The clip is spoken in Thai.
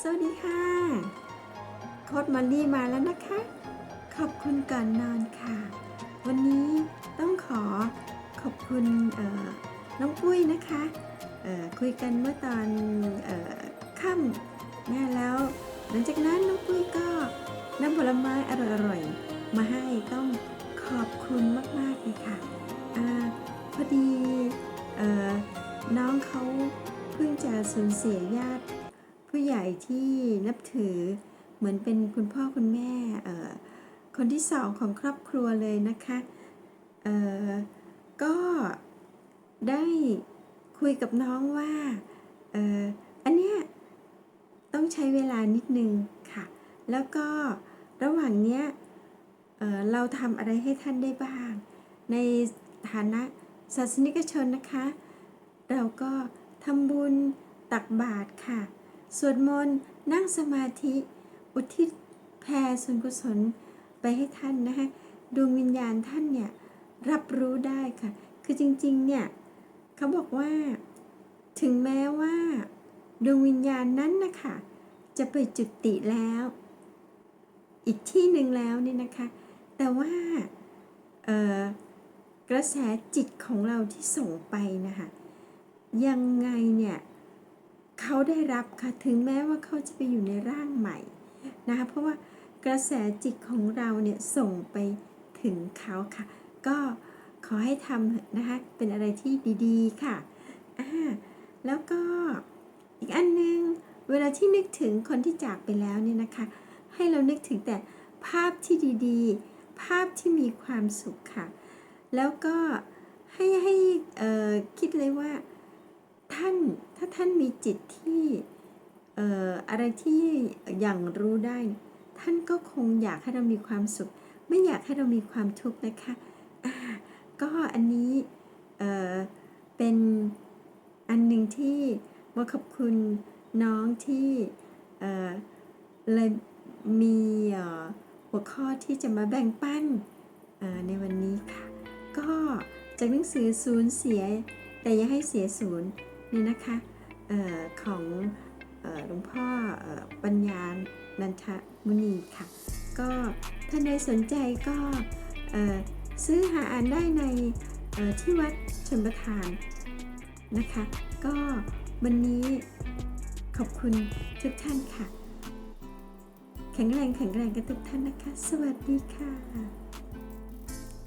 สวัสดีค่ะ โค้ดมอลลี่มาแล้วนะคะ ขอบคุณก่อนนอนค่ะ วันนี้ต้องขอขอบคุณน้องปุ้ยนะคะคุยกันเมื่อตอนอ่อค่ำนะแล้ว หลังจากนั้นน้องปุ้ยก็นำผลไม้อร่อยๆ มาให้ต้องขอบคุณมากๆเลยค่ะอพอดีน้องเขาเพิ่งจะสูญเสียญาติ ผู้ใหญ่ที่นับถือเหมือนเป็นคุณพ่อคุณแม่เอ่อคนที่สองของครอบครัวเลยนะคะเอ่อก็ได้คุยกับน้องว่าเอ่ออันเนี้ยต้องใช้เวลานิดนึงค่ะ แล้วก็ระหว่างเนี้ยเอ่อเราทำอะไรให้ท่านได้บ้าง ในฐานะศาสนิกชนนะคะ เราก็ทำบุญตักบาตรค่ะ สวดมนต์นั่งสมาธิอุทิศแผ่ส่วนกุศลไปให้ท่านนะคะดวงวิญญาณท่านเนี่ยรับรู้ได้ค่ะ คือจริงๆเนี่ยเขาบอกว่า ถึงแม้ว่าดวงวิญญาณนั้นนะคะจะไปจุติแล้ว อีกที่หนึ่งแล้วเนี่ยนะคะ แต่ว่ากระแสจิตของเราที่ส่งไปนะคะยังไงเนี่ย เขาได้รับค่ะถึงแม้ว่าเขาจะไปอยู่ในร่างใหม่นะคะเพราะว่ากระแสจิตของเราเนี่ยส่งไปถึงเขาค่ะ ก็ขอให้ทำนะคะเป็นอะไรที่ดีๆค่ะอ่าแล้วก็อีกอันนึงเวลาที่นึกถึงคนที่จากไปแล้วเนี่ยนะคะ ให้เรานึกถึงแต่ภาพที่ดีๆ ภาพที่มีความสุขค่ะ แล้วก็ให้ให้คิดเลยว่า ท่านถ้าท่านมีจิตที่เอ่ออะไรที่อย่างรู้ได้ ท่านก็คงอยากให้เรามีความสุข ไม่อยากให้เรามีความทุกข์นะคะก็อันนี้เอ่อเป็นอันหนึ่งที่ว่าขอบคุณน้องที่เอ่อเลยมีหัวข้อที่จะมาแบ่งปันในวันนี้ค่ะ ก็จากหนังสือศูนย์เสียแต่อย่าให้เสียศูนย์ เนี่ยนะคะออของหลวงพ่ออปัญญานันทมุนีค่ะ ก็ท่านใดสนใจก็ซื้อหาอ่านได้ในที่วัดชนประทานนะคะ ก็วันนี้ขอบคุณทุกท่านค่ะ แข็งแรงแข็งแรงกันทุกท่านนะคะ สวัสดีค่ะ